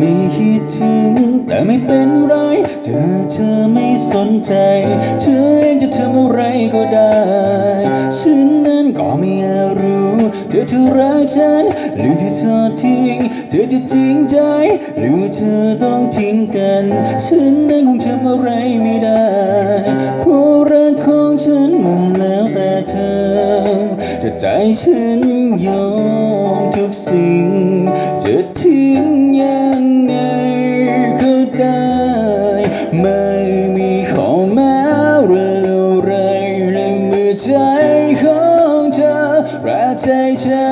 มีคิดถึงแต่ไม่เป็นไรเธอเธอไม่สนใจ เธอเองจะทำอะไรก็ได้ ฉันนั้นก็ไม่อยากรู้เธอจะรักฉัน หรือที่เธอทิ้ง เธอจะจริงใจ หรือเธอต้องทิ้งกัน ฉันนั้นคงทำอะไรไม่ได้เพราะรักของฉันมันแล้วแต่เธอแต่ใจฉันยอมทุกสิ่ง จะทิ้งยัง ใจของเธอและใจฉัน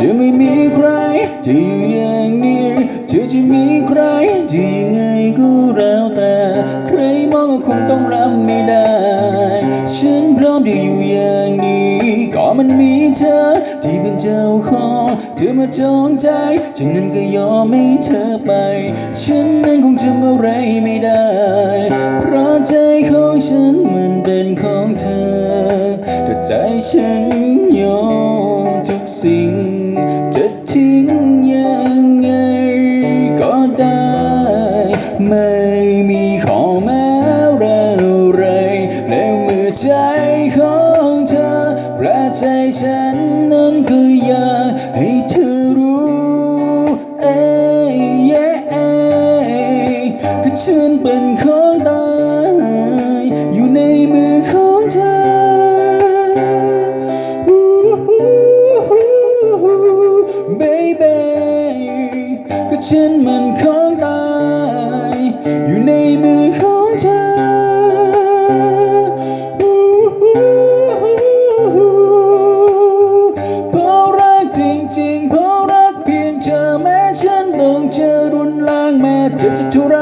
จะไม่มีใครที่อยู่อย่างนี้เธอจะมีใครที่ยังไงก็แล้วแต่ ใครมองก็คงต้องรับไม่ได้ ฉันพร้อมที่อยู่อย่างนี้ก็มันมีเธอที่เป็นเจ้าของเธอมาจองใจ ฉันนั้นก็ยอมให้เธอไป ฉันนั้นคงทำอะไรไม่ได้ เพราะใจของฉันมันเป็นของเธอแต่ใจฉันยอมทุกสิ่ง ใจของเธอและใจฉันนั้นก็อยากให้เธอรู้เอ้ยเย้เอ้ยก็ฉันเป็นของตายอยู่ในมือของเธอ baby ก็ฉันมันของตายอยู่ในมือของ แม้ฉันต้องเจอรุนแรงแม้เจ็บสักเท่าไร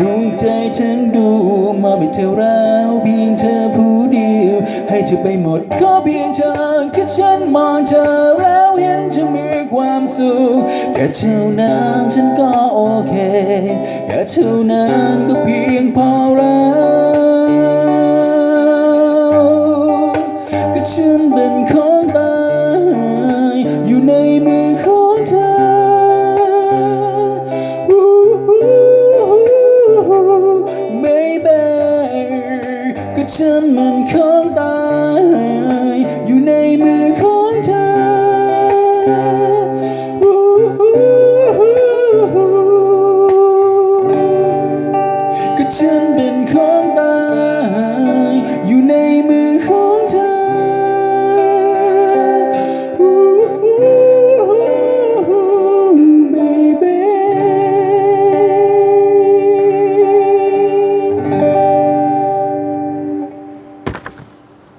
ดวงใจฉันดูมาไม่เท่าแล้วเพียงเธอผู้เดียว ให้เธอไปหมดก็เพียงเธอแค่ฉันมองเธอแล้วเห็นเธอมีความสุขแค่เท่านั้นฉันก็โอเคแค่เท่านั้นก็เพียงพอแล้ว